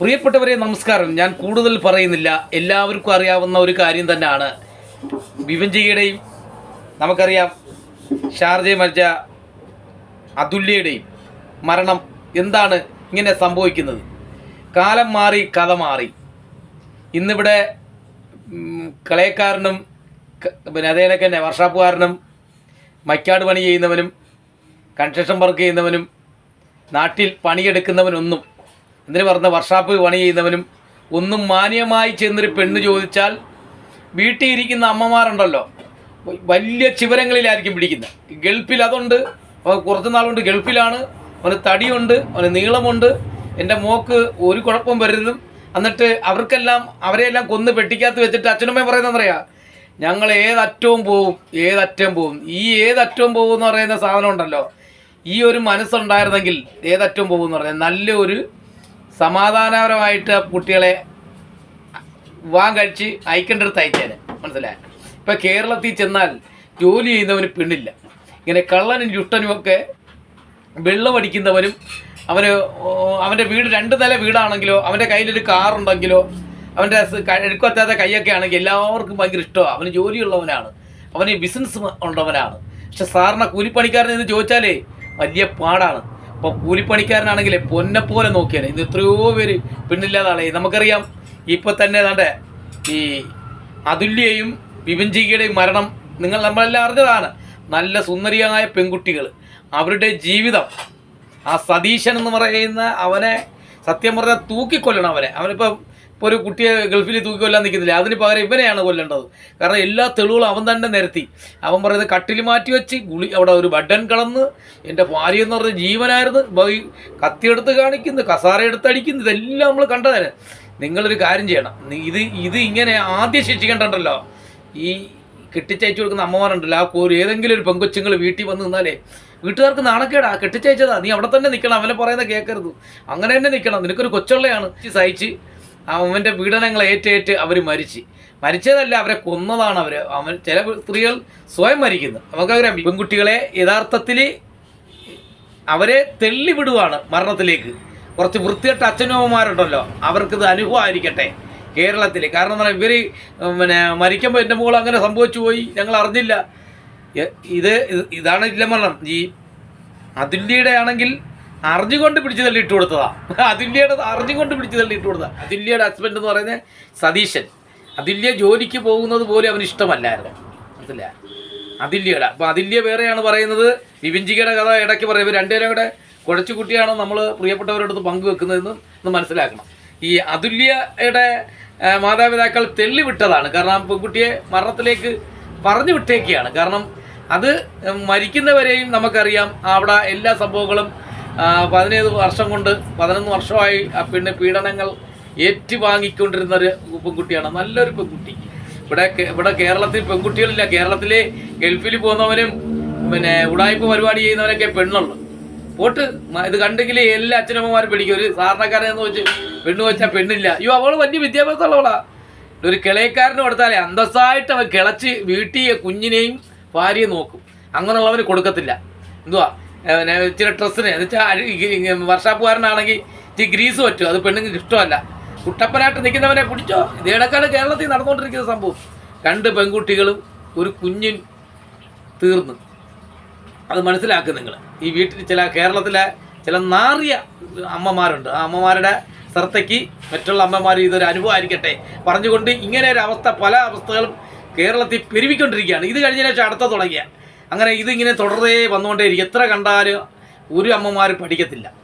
പ്രിയപ്പെട്ടവരെ നമസ്കാരം. ഞാൻ കൂടുതൽ പറയുന്നില്ല. എല്ലാവർക്കും അറിയാവുന്ന ഒരു കാര്യം തന്നെയാണ്. വിവഞ്ചിയുടെയും നമുക്കറിയാം ഷാർജ മരിച്ച അതുല്യയുടെയും മരണം എന്താണ് ഇങ്ങനെ സംഭവിക്കുന്നത്? കാലം മാറി കഥ മാറി. ഇന്നിവിടെ കളയക്കാരനും പിന്നെ അതേനൊക്കെ തന്നെ വർഷാപ്പുകാരനും മൈക്കാട് പണി ചെയ്യുന്നവനും കൺസ്ട്രക്ഷൻ വർക്ക് ചെയ്യുന്നവനും നാട്ടിൽ പണിയെടുക്കുന്നവനൊന്നും എന്തിനു പറഞ്ഞ വർഷാപ്പ് പണി ചെയ്യുന്നവനും ഒന്നും മാന്യമായി ചെന്നൊരു പെണ്ണ് ചോദിച്ചാൽ വീട്ടിൽ ഇരിക്കുന്ന അമ്മമാരുണ്ടല്ലോ. വലിയ ചിവരങ്ങളിലായിരിക്കും പിടിക്കുന്നത്. ഗൾഫിൽ അതുണ്ട്. കുറച്ച് നാളുകൊണ്ട് ഗൾഫിലാണ്. അവന് തടിയുണ്ട്. അവന് നീളമുണ്ട്. എന്റെ മോക്ക് ഒരു കുഴപ്പം വരരുതും എന്നിട്ട് അവർക്കെല്ലാം അവരെയെല്ലാം കൊന്ന് പെട്ടിക്കകത്ത് വെച്ചിട്ട് അച്ഛനമ്മയും പറയാം ഞങ്ങൾ ഏതറ്റവും പോവും ഏതറ്റം പോവും. ഈ ഏതറ്റവും പോകും എന്ന് പറയുന്ന സാധനം ഉണ്ടല്ലോ. ഈ ഒരു മനസ്സുണ്ടായിരുന്നെങ്കിൽ ഏതറ്റവും പോകും എന്ന് പറഞ്ഞാൽ നല്ലൊരു സമാധാനപരമായിട്ട് കുട്ടികളെ വിവാഹം കഴിച്ച് അയക്കേണ്ടടുത്ത് അയച്ചേനെ മനസ്സിലായ? ഇപ്പം കേരളത്തിൽ ചെന്നാൽ ജോലി ചെയ്യുന്നവന് പെണ്ണില്ല. ഇങ്ങനെ കള്ളനും ചുട്ടനും ഒക്കെ വെള്ളമടിക്കുന്നവനും അവന് അവന്റെ വീട് രണ്ട് നില വീടാണെങ്കിലോ അവന്റെ കയ്യിലൊരു കാറുണ്ടെങ്കിലോ അവന്റെ എടുക്കത്താത്ത കൈയൊക്കെ ആണെങ്കിൽ എല്ലാവർക്കും ഭയങ്കര ഇഷ്ടമാണ് അവന് ജോലിയുള്ളവനാണ്. അവന് ബിസിനസ് ഉള്ളവനാണ്. പക്ഷെ സാറിനെ കൂലിപ്പണിക്കാരൻ എന്ന് ചോദിച്ചാലേ വലിയ പാടാണ്. അപ്പോൾ പൊന്നെ പൊന്നെപ്പോലെ നോക്കിയാൽ ഇത് എത്രയോ പേര് പെണ്ണില്ലാതാളെ നമുക്കറിയാം ഇപ്പം തന്നെ ദാണ്ടെ ഈ അതുല്യയും വിഭജികയുടെയും മരണം നിങ്ങൾ നമ്മളെല്ലാം അറിഞ്ഞതാണ്. നല്ല സുന്ദരിയായ പെൺകുട്ടികൾ. അവരുടെ ജീവിതം ആ സതീശൻ എന്ന് പറയുന്ന അവനെ സത്യം പറഞ്ഞാൽ തൂക്കിക്കൊല്ലണം അവനെ. അവനിപ്പം ഇപ്പോൾ ഒരു കുട്ടിയെ ഗൾഫിൽ തൂക്കി കൊല്ലാൻ നിൽക്കുന്നില്ല. അതിന് പകരം ഇവനെയാണ് കൊല്ലേണ്ടത്. കാരണം എല്ലാ തെളിവുകളും അവൻ തന്നെ നിരത്തി. അവൻ പറയുന്നത് കട്ടിൽ മാറ്റി വെച്ച് ഗുളി അവിടെ ഒരു ബഡൻ കളന്ന് എന്റെ ഭാര്യ എന്ന് പറഞ്ഞ ജീവനായിരുന്നു. കത്തിയെടുത്ത് കാണിക്കുന്നു കസാര എടുത്തടിക്കുന്നു ഇതെല്ലാം നമ്മൾ കണ്ടതാണ്. നിങ്ങളൊരു കാര്യം ചെയ്യണം. ഇത് ഇത് ഇങ്ങനെ ആദ്യം ശിക്ഷിക്കേണ്ടല്ലോ ഈ കെട്ടിച്ചയച്ചു കൊടുക്കുന്ന അമ്മമാരുണ്ടല്ലോ. ആ കോരി ഏതെങ്കിലും ഒരു പെങ്കൊച്ചുങ്ങൾ വീട്ടിൽ വന്ന് നിന്നാലേ വീട്ടുകാർക്ക് നാണക്കേടാ. കെട്ടിച്ചയച്ചതാ. നീ അവിടെ തന്നെ നിൽക്കണം. അവനെ പറയുന്നത് കേൾക്കരുത് അങ്ങനെ തന്നെ നിൽക്കണം. നിനക്കൊരു കൊച്ചുള്ളയാണ്. ഈ സഹിച്ച് അവന്റെ പീഡനങ്ങൾ ഏറ്റേറ്റ് അവർ മരിച്ച്. മരിച്ചതല്ല അവരെ കൊന്നതാണ് അവർ അവൻ ചില സ്ത്രീകൾ സ്വയം മരിക്കുന്നു. നമുക്കറിയാം പെൺകുട്ടികളെ യഥാർത്ഥത്തിൽ അവരെ തെള്ളിവിടുവാണ് മരണത്തിലേക്ക്. കുറച്ച് വൃത്തികെട്ട അച്ഛനമ്മമാരുണ്ടല്ലോ അവർക്കിത് അനുഭവമായിരിക്കട്ടെ കേരളത്തിൽ കാരണം എന്താ ഇവർ പിന്നെ മരിക്കുമ്പോൾ എന്റെ മോൾ അങ്ങനെ സംഭവിച്ചു പോയി ഞങ്ങൾ അറിഞ്ഞില്ല. ഇത് ഇത് ഇതാണ് ഇല്ല മരണം. ഈ അതുല്യയുടെ ആണെങ്കിൽ അറിഞ്ഞുകൊണ്ട് പിടിച്ചു തള്ളി ഇട്ട് കൊടുത്തതാ. അതുല്യയുടെ അറിഞ്ഞുകൊണ്ട് പിടിച്ചു തള്ളി ഇട്ട് കൊടുത്തതാ. അതുല്യയുടെ ഹസ്ബൻഡ് എന്ന് പറയുന്നത് സതീശൻ. അതുല്യ ജോലിക്ക് പോകുന്നത് പോലും അവന് ഇഷ്ടമല്ലായിരുന്നു. അതില്ല അതില്യയുടെ അപ്പം അതില്യ വേറെയാണ് പറയുന്നത് വിവിഞ്ചികയുടെ കഥ ഇടയ്ക്ക് പറയും. ഇവർ രണ്ടുപേരും കൂടെ കുഴച്ചു കുട്ടിയാണ് നമ്മൾ പ്രിയപ്പെട്ടവരോടൊത്ത് പങ്കുവെക്കുന്നതെന്ന് ഒന്ന് മനസ്സിലാക്കണം. ഈ അതുല്യയുടെ മാതാപിതാക്കൾ തെള്ളിവിട്ടതാണ് കാരണം പെൺകുട്ടിയെ മരണത്തിലേക്ക് പറഞ്ഞു വിട്ടേക്കുകയാണ് കാരണം അത് മരിക്കുന്നവരെയും നമുക്കറിയാം. അവിടെ എല്ലാ സംഭവങ്ങളും പതിനേഴ് വർഷം കൊണ്ട് പതിനൊന്ന് വർഷമായി പെണ്ണ് പീഡനങ്ങൾ ഏറ്റുവാങ്ങിക്കൊണ്ടിരുന്ന ഒരു പെൺകുട്ടിയാണ്. നല്ലൊരു പെൺകുട്ടി. ഇവിടെ ഇവിടെ കേരളത്തിൽ പെൺകുട്ടികളില്ല. കേരളത്തിലെ ഗൾഫിൽ പോകുന്നവരും പിന്നെ ഉടായ്പ പരിപാടി ചെയ്യുന്നവരൊക്കെ പെണ്ണുള്ളു. പോട്ട് ഇത് കണ്ടെങ്കിൽ എല്ലാ അച്ഛനമ്മമാരും പിടിക്കും. ഒരു സാധാരണക്കാരെന്ന് വെച്ച് പെണ്ണ് വെച്ചാൽ പെണ്ണില്ല. അയ്യോ അവൾ വലിയ വിദ്യാഭ്യാസം വിദ്യാഭ്യാസമുള്ളവളാ. ഒരു കിളയക്കാരന് കൊടുത്താലേ അന്തസ്സായിട്ട് അവൻ കിളച്ച് വീട്ടിയെ കുഞ്ഞിനെയും ഭാര്യയെ നോക്കും. അങ്ങനെയുള്ളവന് കൊടുക്കത്തില്ല. എന്തുവാ? പിന്നെ ഇച്ചിരി ഡ്രസ്സിന്. എന്ന് വെച്ചാൽ വർഷാപ്പുകാരനാണെങ്കിൽ ഇച്ചിരി ഗ്രീസ് പറ്റും. അത് പെണ്ണുങ്ങൾക്ക് ഇഷ്ടമല്ല. കുട്ടപ്പനായിട്ട് നിൽക്കുന്നവനെ പിടിച്ചോ? ഇതേടക്കാണ് കേരളത്തിൽ നടന്നുകൊണ്ടിരിക്കുന്ന സംഭവം. രണ്ട് പെൺകുട്ടികളും ഒരു കുഞ്ഞിൻ തീർന്നു. അത് മനസ്സിലാക്കുക നിങ്ങൾ. ഈ വീട്ടിൽ ചില കേരളത്തിലെ ചില നാറിയ അമ്മമാരുണ്ട്. ആ അമ്മമാരുടെ ശ്രദ്ധയ്ക്ക് മറ്റുള്ള അമ്മമാർ ഇതൊരു അനുഭവമായിരിക്കട്ടെ. പറഞ്ഞുകൊണ്ട് ഇങ്ങനെ ഒരു അവസ്ഥ പല അവസ്ഥകളും കേരളത്തിൽ പെരുവിക്കൊണ്ടിരിക്കുകയാണ്. ഇത് കഴിഞ്ഞ ശേഷം അടുത്ത തുടങ്ങിയ. അങ്ങനെ ഇതിങ്ങനെ തുടർന്നേ വന്നുകൊണ്ടേയിരിക്കും. എത്ര കണ്ടാലും ഒരു അമ്മമാരും പഠിക്കത്തില്ല.